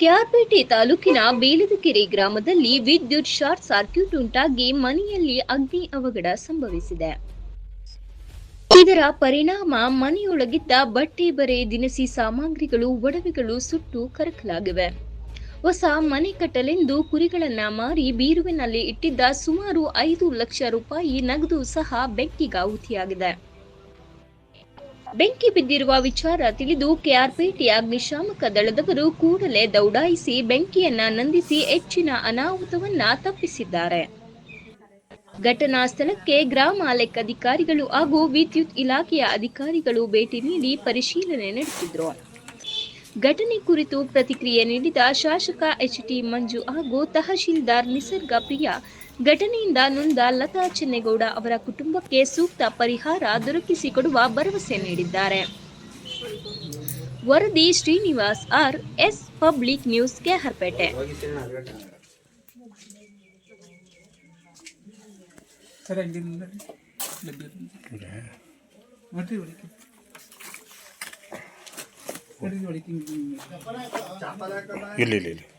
ಕೆಆರ್ಪೇಟೆ ತಾಲೂಕಿನ ಬೇಲದಕೆರೆ ಗ್ರಾಮದಲ್ಲಿ ವಿದ್ಯುತ್ ಶಾರ್ಟ್ ಸರ್ಕ್ಯೂಟ್ ಉಂಟಾಗಿ ಮನೆಯಲ್ಲಿ ಅಗ್ನಿ ಅವಘಡ ಸಂಭವಿಸಿದೆ. ಇದರ ಪರಿಣಾಮ ಮನೆಯೊಳಗಿದ್ದ ಬಟ್ಟೆ ಬರೆ, ದಿನಸಿ ಸಾಮಗ್ರಿಗಳು, ಒಡವೆಗಳು ಸುಟ್ಟು ಕರಕಲಾಗಿವೆ. ಹೊಸ ಮನೆ ಕಟ್ಟಲೆಂದು ಕುರಿಗಳನ್ನ ಮಾರಿ ಬೀರುವಿನಲ್ಲಿ ಇಟ್ಟಿದ್ದ ಸುಮಾರು ಐದು ಲಕ್ಷ ರೂಪಾಯಿ ನಗದು ಸಹ ಬೆಂಕಿಗಾಹುತಿಯಾಗಿದೆ ಬೆಂಕಿ ಬಿದ್ದಿರುವ ವಿಚಾರ ತಿಳಿದು ಕೆಆರ್ಪೇಟೆಯ ಅಗ್ನಿಶಾಮಕ ದಳದವರು ಕೂಡಲೇ ದೌಡಾಯಿಸಿ ಬೆಂಕಿಯನ್ನ ನಂದಿಸಿ ಹೆಚ್ಚಿನ ಅನಾಹುತವನ್ನ ತಪ್ಪಿಸಿದ್ದಾರೆ. ಘಟನಾ ಸ್ಥಳಕ್ಕೆ ಗ್ರಾಮ ಲೆಕ್ಕಾಧಿಕಾರಿಗಳು ಹಾಗೂ ವಿದ್ಯುತ್ ಇಲಾಖೆಯ ಅಧಿಕಾರಿಗಳು ಭೇಟಿ ನೀಡಿ ಪರಿಶೀಲನೆ ನಡೆಸಿದ್ರು. ಘಟನೆ ಕುರಿತು ಪ್ರತಿಕ್ರಿಯೆ ನೀಡಿದ ಶಾಸಕ ಎಚ್ ಟಿ ಮಂಜು ಹಾಗೂ ತಹಶೀಲ್ದಾರ್ ನಿಸರ್ಗ ಪ್ರಿಯ ಘಟನೆಯಿಂದ ನೊಂದ ಲತಾ ಚೆನ್ನೇಗೌಡ ಅವರ ಕುಟುಂಬಕ್ಕೆ ಸೂಕ್ತ ಪರಿಹಾರ ದೊರಕಿಸಿಕೊಡುವ ಭರವಸೆ ನೀಡಿದ್ದಾರೆ. ವರದಿ Srinivas R S public news ಒಳಗೆ ಇಲ್ಲಿ.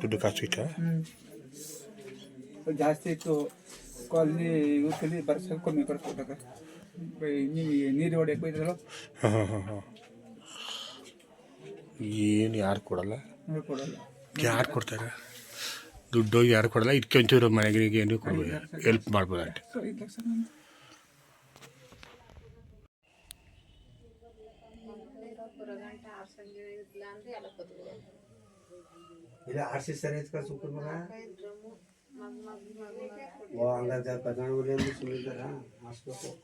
ದುಡ್ಡು ಕಾಸು ಇಟ್ಟ ಜಾಸ್ತಿ ಇತ್ತು. ಕಾಲನಿ ಯೂಸಲ್ಲಿ ಬರ್ಸ ಕಮ್ಮಿ ಬರ್ಸ್ಕೊಟ್ಟಾಗ ನೀರು ಹೊಡೆಯಕ್ಕೆ ಹೋಯ್ತಲ್ಲ ಹಾಂ ಹಾಂ ಹಾಂ ಏನು ಯಾರು ಕೊಡಲ್ಲ? ಯಾರು ಕೊಡ್ತಾರೆ? ದುಡ್ಡು ಯಾರು ಕೊಡಲ್ಲ? ಇದಕ್ಕೆ ಒಂಚೂರು ಮನೆಗೆ ಏನು ಕೊಡ್ಬೋದು ಹೆಲ್ಪ್ ಮಾಡ್ಬೋದು పొరగంట ఆర్సంగి ఇట్లాంటి అలా కొద్దిగా ఇలా ఆర్సిస్తారు ఎందుకు చూపుకున్నా ఓ అంగ పెద్ద సునీతారా హాస్పిటల్